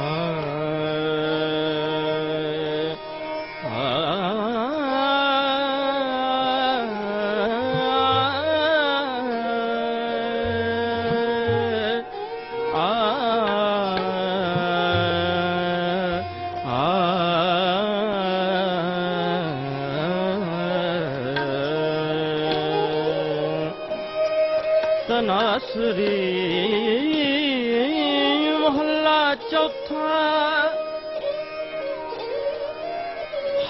Ah.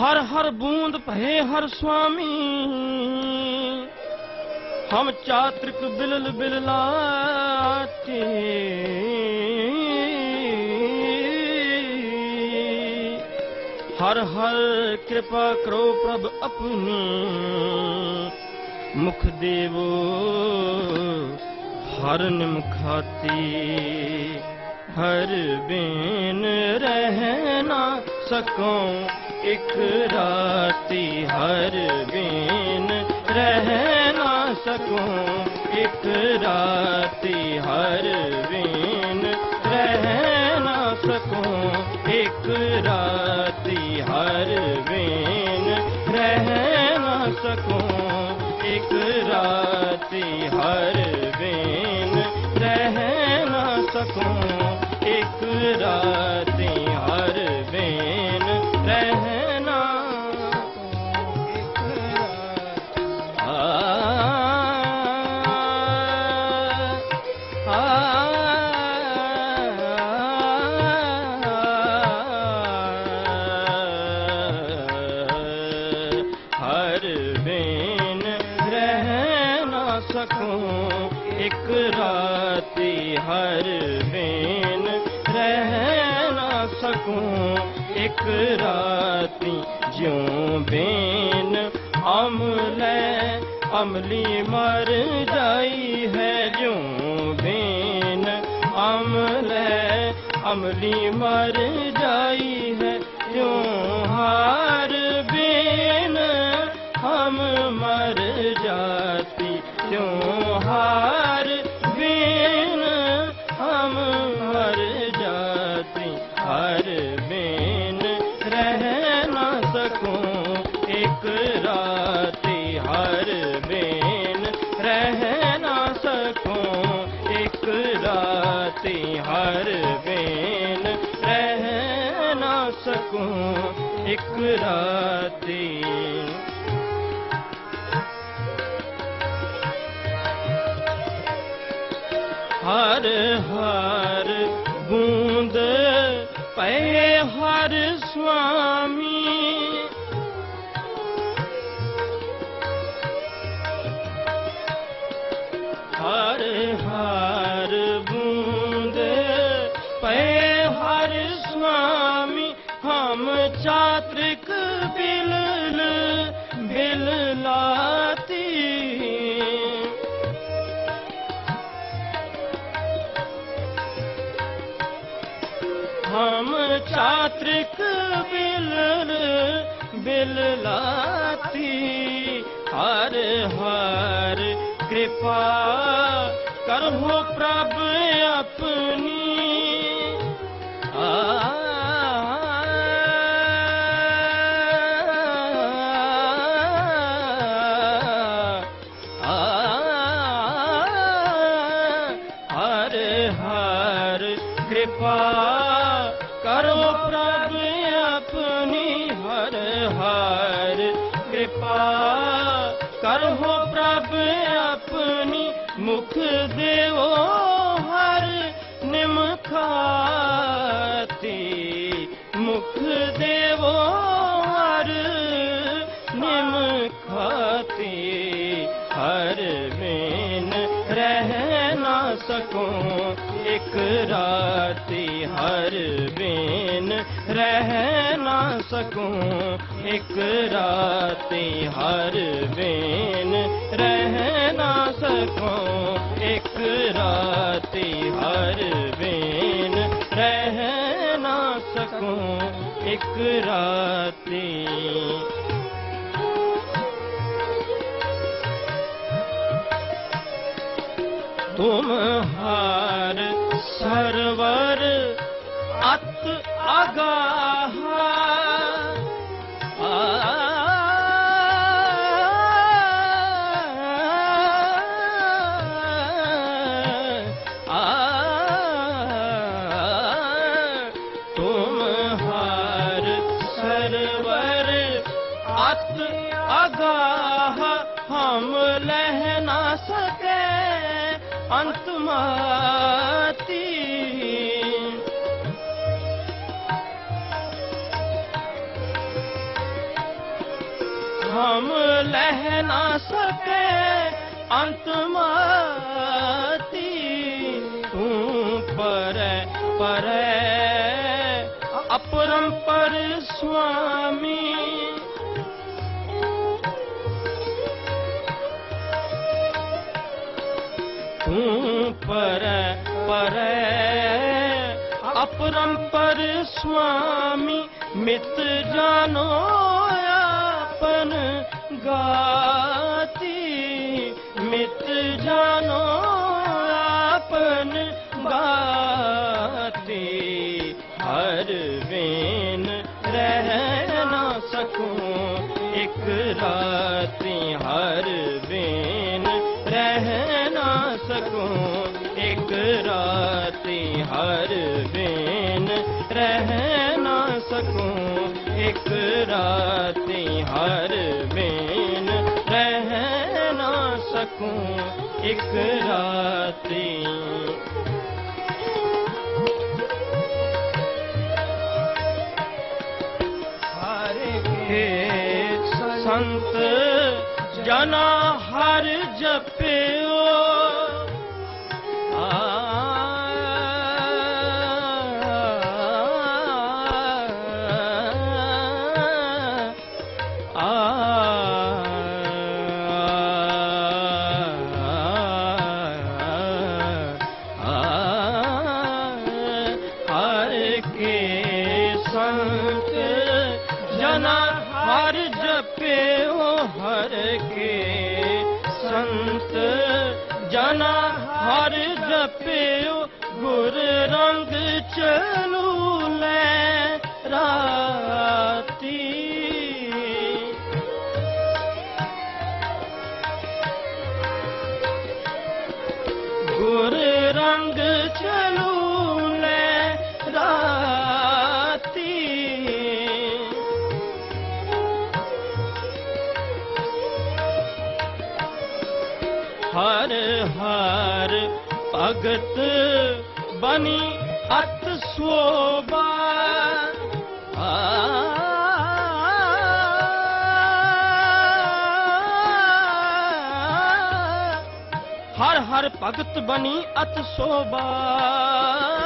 ਹਰ ਹਰ ਬੂੰਦ ਭਏ ਹਰ ਸੁਆਮੀ। ਹਮ ਚਾਤ੍ਰਿਕ ਬਿਲਲ ਬਿਲਲਾਤੇ ਹਰ ਹਰ ਕਿਰਪਾ ਕਰੋ ਪ੍ਰਭ ਆਪਣੀ। ਮੁਖ ਦੇਵੋ, ਹਰ ਨਿਮਖਾਤੀ। ਹਰ ਬੇਨ ਰਹਿ ਨਾ ਸਕਉ ਇਕ ਰਾਤੀ ਹਰ ਬੇਨ ਰਹਿ ਨਾ ਸਕਉ ਇਕ ਰਾਤੀ ਹਰ ਬੇਨ ਇੱਕ ਰਾਤੀ ਜਿਉ ਬੇਨ ਅਮਲੇ ਅਮਲੀ ਮਰ ਜਾਈ ਹੈ ਜਿਉ ਬੇਨ ਅਮਲੇ ਅਮਲੀ ਮਰ ਜਾਈ ਹੈ ਜਿਉ ਹਾਰ ਬੇਨ, ਹਮ ਮਰ ਜਾਤੀ ਰਾਤੀ। ਹਰ ਹਰ ਬੂੰਦ ਪਏ ਹਰ ਸਵਾ। ਹਮ ਚਾਤ੍ਰਿਕ ਬਿਲ ਬਿਲ ਹਰ ਹਰ ਕਿਰਪਾ ਕਰੋ ਪ੍ਰਭ ਆਪਣੀ। ਕਿਰਪਾ ਕਰੋ ਪ੍ਰਭ ਆਪਣੀ ਮੁਖ ਦੇਵੋ, ਹਰ ਨਿਮਖਾਤੀ। ਮੁਖ ਦੇਵੋ, ਹਰ ਨਿਮਖਾਤੀ। ਹਰ ਬੇਨ ਰਹਿ ਨਾ ਸਕੂੰ ਇੱਕ ਰਾਤੀ। ਹਰ ਬੇਨ ਰਹਿ ਨਾ ਸਕੂੰ ਇੱਕ ਰਾਤੀ ਹਰ ਵੇਨ ਰਹਿ ਨਾ ਸਕੂੰ। ਇੱਕ ਰਾਤੀ ਹਰ ਬੇਨ ਰਹਿ ਨਾ ਸਕੂੰ। ਇੱਕ ਰਾਤੀ ਅਤ ਅਗਾਹ ਹਮ ਲਹਿ ਨਾ ਸਕੇ ਅੰਤ ਮਾਤੀ ਹਮ ਲਹਿ ਨਾ ਸਕੇ ਅੰਤ ਮਾਤੀ ਤੂੰ ਪਰੈ ਪਰੈ ਅਪਰੰਪਰ ਪਰੈ ਪਰੈ ਅਪਰੰਪਰ ਸੁਆਮੀ ਮਿਤ ਜਾਨੋ ਆਪਨ ਗਾਤੀ ਮਿਤ ਜਾਨੋ ਆਪਨ ਗਾਤੀ ਹਰ ਵੇਨ ਰਹਿ ਨਾ ਸਕੂੰ ਇੱਕ ਰਾਤੀ ਸਕੂੰ ਇੱਕ ਰਾਤੀ ਹਰ ਵੇਨ ਰਹਿ ਨਾ ਸਕੂੰ। ਇੱਕ ਰਾਤੀ। ਹਰੇ ਸੰਤ ਜਨਾ ਰੰਗ ਚਲੂ ਲੈ ਰਾਤੀ। ਹਰ ਹਰ ਭਗਤ ਬਣੀ ਅਤ ਸੋ ਭਗਤ ਬਣੀ ਅਤ ਸੋਭਾ।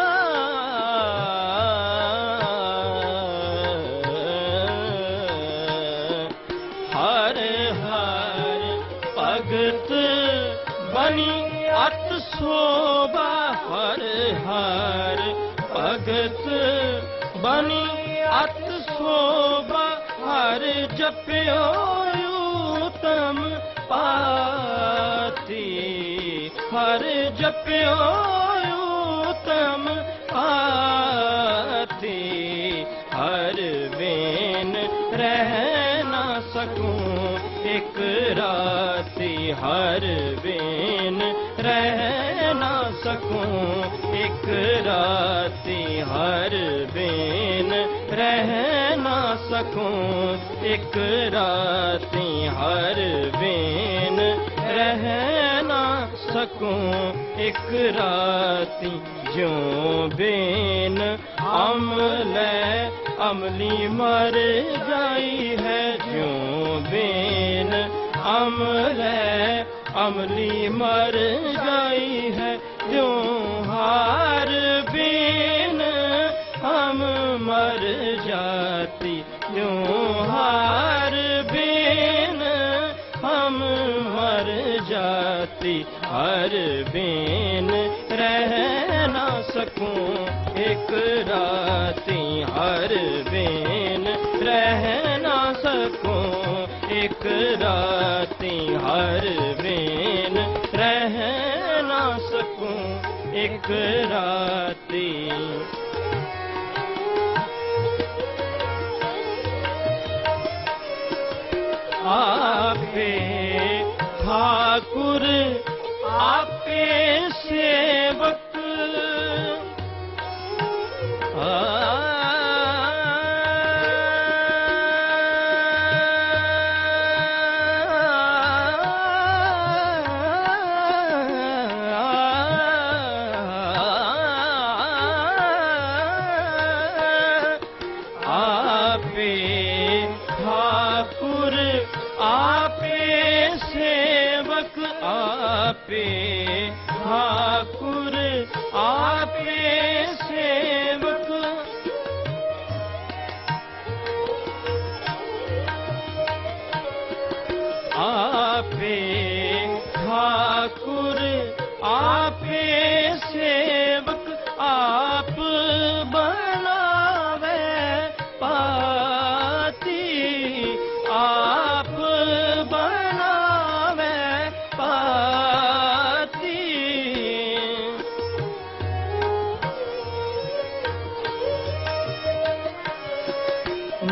ਸਕੂੰ, ਇੱਕ ਰਾਤੀ ਹਰ ਵੇਨ ਰਹਿ ਨਾ ਸਕੂੰ, ਇੱਕ ਰਾਤੀ ਹਰ ਵੇਨ ਰਹਿ ਨਾ ਸਕੂੰ, ਇੱਕ ਰਾਤੀ ਹਰ ਵੇਨ ਰਹਿ ਨਾ ਸਕੂੰ ਇੱਕ ਰਾਤੀ ਜਿਉ ਬੇਨ ਅਮਲੇ ਅਮਲੀ ਮਰ ਜਾਈ ਹੈ ਜਿਉ ਬੇਨ ਅਮਲੇ ਅਮਲੀ ਮਰ ਜਾਈ ਹੈ ਜਿਉ ਹਾਰ ਬੇਨ ਹਮ ਮਰ ਜਾਤੀ, ਜਿਉ ਹਾਰ ਬੇਨ ਹਮ ਮਰ ਜਾਤੀ, ਹਰ ਸਕੂੰ ਇੱਕ ਰਾਤੀ ਹਰ ਵੇਨ ਰਹਿ ਨਾ ਸਕੂੰ ਇੱਕ ਰਾਤੀ ਹਰ ਵੇਨ ਰਹਿ ਨਾ ਸਕੂੰ ਇੱਕ ਰਾਤੀ। ਆਪੇ ठाकुर आपे सेवक आपे भाग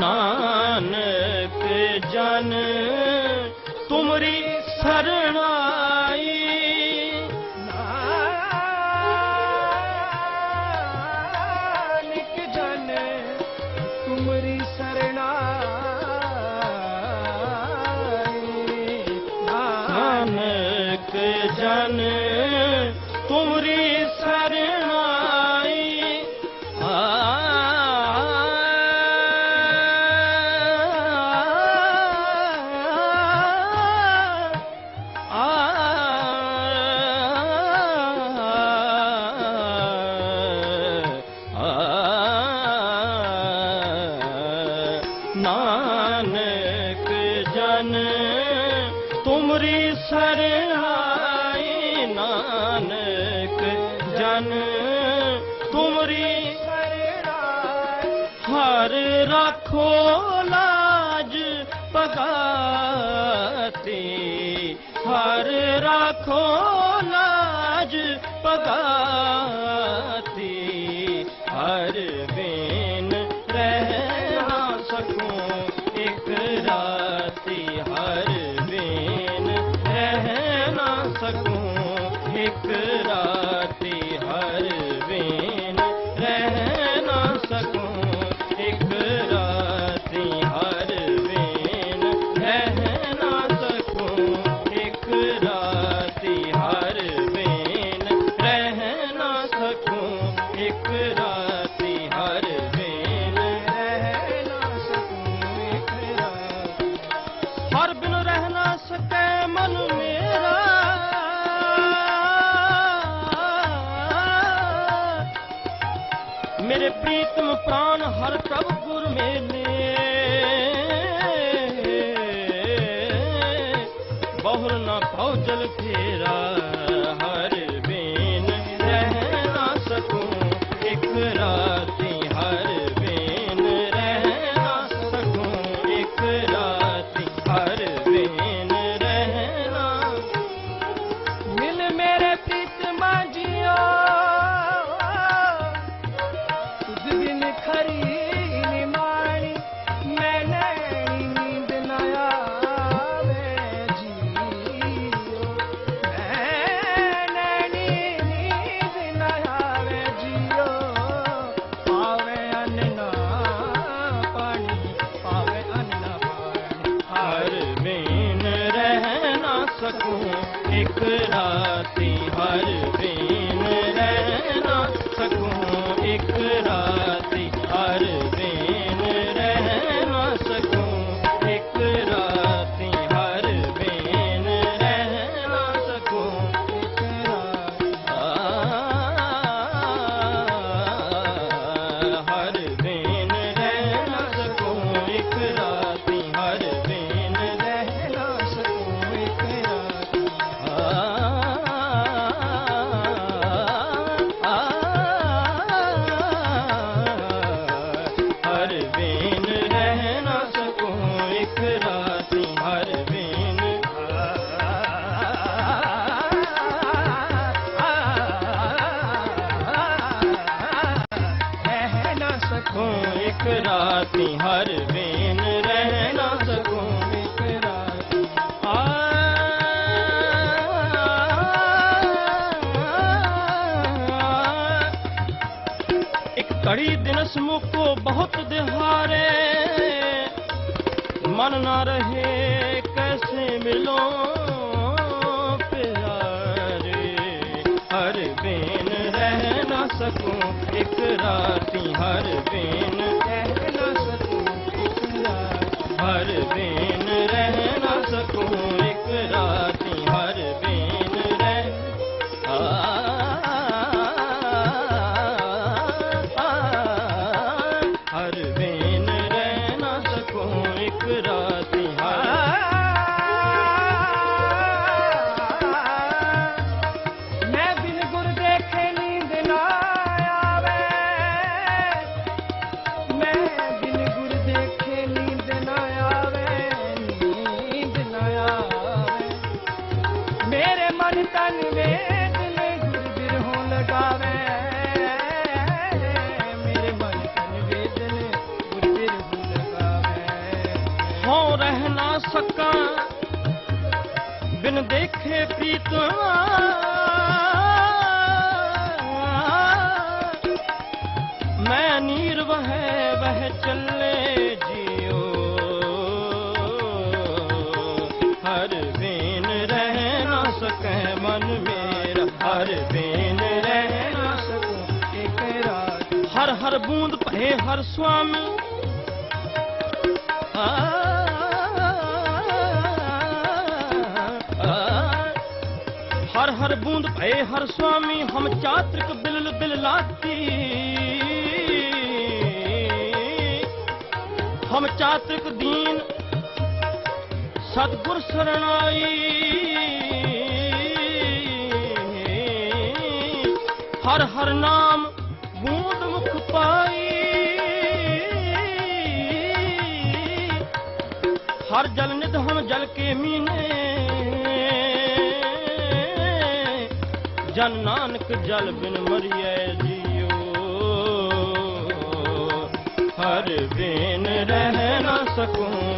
ਨਾਨਕ ਜਨ રાખો લાજ પગાર lot of trouble. ਸਕੂੰ ਇੱਕ ਰਾਤੀ ਹਰ ਵੇ ਮਨ ਨਾ ਰਹੇ, ਕੈਸੇ ਮਿਲੋ ਪਿਆਰੇ ਹਰ ਬੇਨ ਰਹਿ ਨਾ ਸਕੂੰ, ਇੱਕ ਰਾਤੀ ਹਰ ਬੇਨ ਮੈਂ ਨੀਰ ਵਹਿ ਵਹਿ ਚੱਲੇ ਜਿਉ। ਹਰ ਬੇਨ ਰਹਿ ਨਾ ਸਕੈ ਮਨ ਮੇਰਾ ਹਰ ਬੇਨ ਰਹਿ ਨਾ ਸਕੂੰ ਇੱਕ ਰਾਤ। ਹਰ ਹਰ ਬੂੰਦ ਭਏ ਹਰ ਸੁਆਮੀ। ਆ, ਹਰ ਹਰ ਬੂੰਦ ਭਏ ਹਰ ਸੁਆਮੀ ਹਮ ਚਾਤ੍ਰਿਕ ਬਿਲਲ ਬਿਲ ਲਾਤੀ ਹਮ ਚਾਤ੍ਰਿਕ ਦੀਨ, ਸਤਗੁਰ ਸਰਣਾਈ। ਹਰ ਹਰ ਨਾਮ ਬੂੰਦ ਮੁਖ ਪਾਈ। ਹਰ ਜਲ ਨਿਧ ਹਮ ਜਲ ਕੇ ਮੀਨੇ। ਜਨ ਨਾਨਕ ਜਲ ਬਿਨ ਮਰੀਐ ਜੀਓ ਹਰ ਬਿਨ ਰਹਿ ਨਾ ਸਕੂੰ